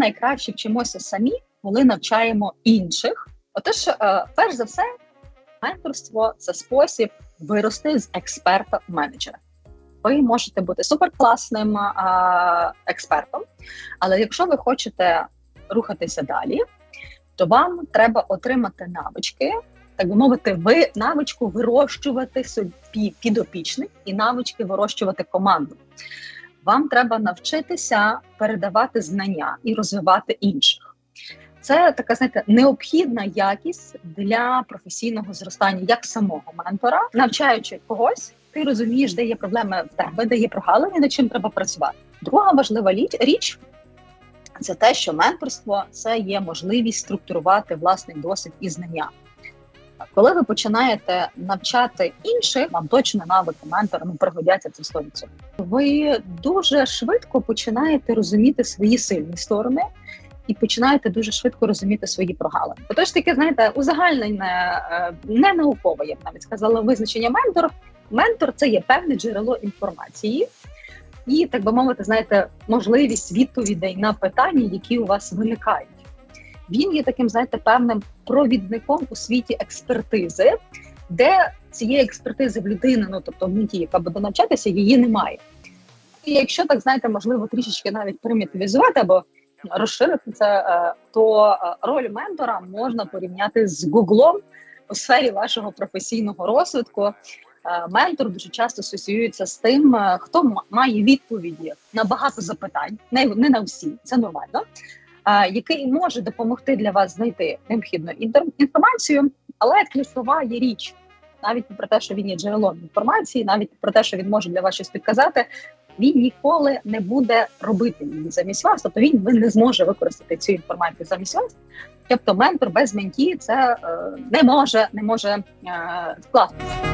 найкраще вчимося самі, коли навчаємо інших. Отож, е, перш за все, менторство це спосіб вирости з експерта в менеджера. Ви можете бути суперкласним а, експертом, але якщо ви хочете рухатися далі, то вам треба отримати навички, так би мовити, ви навичку вирощувати собі підопічних і навички вирощувати команду. Вам треба навчитися передавати знання і розвивати інших. Це така, знаєте, необхідна якість для професійного зростання як самого ментора, навчаючи когось, ти розумієш, де є проблеми в тебе, де є прогалини, над чим треба працювати. Друга важлива річ це те, що менторство це є можливість структурувати власний досвід і знання. Коли ви починаєте навчати інших, вам точно навики ментора ну, пригодяться це 100%. Ви дуже швидко починаєте розуміти свої сильні сторони і починаєте дуже швидко розуміти свої прогалини. Отож, таке, знаєте, узагальнене, е, не наукове, я б навіть сказала, визначення ментор. Ментор це є певне джерело інформації. І, так би мовити, знаєте, можливість відповідей на питання, які у вас виникають. Він є таким, знаєте, певним провідником у світі експертизи, де цієї експертизи в людини, ну тобто в ті, яка буде навчатися, її немає. І якщо так знаєте, можливо, трішечки навіть примітивізувати або розширити це, е, то е, роль ментора можна порівняти з Гуглом у сфері вашого професійного розвитку. Е, Ментор дуже часто асоціюється з тим, хто має відповіді на багато запитань, не на всі, це нормально. Який може допомогти для вас знайти необхідну інформацію, але ключова є річ, навіть про те, що він є джерелом інформації, навіть про те, що він може для вас щось підказати, він ніколи не буде робити її замість вас. Тобто він не зможе використати цю інформацію замість вас. Тобто ментор без менті це е, не може не може е, вкластися.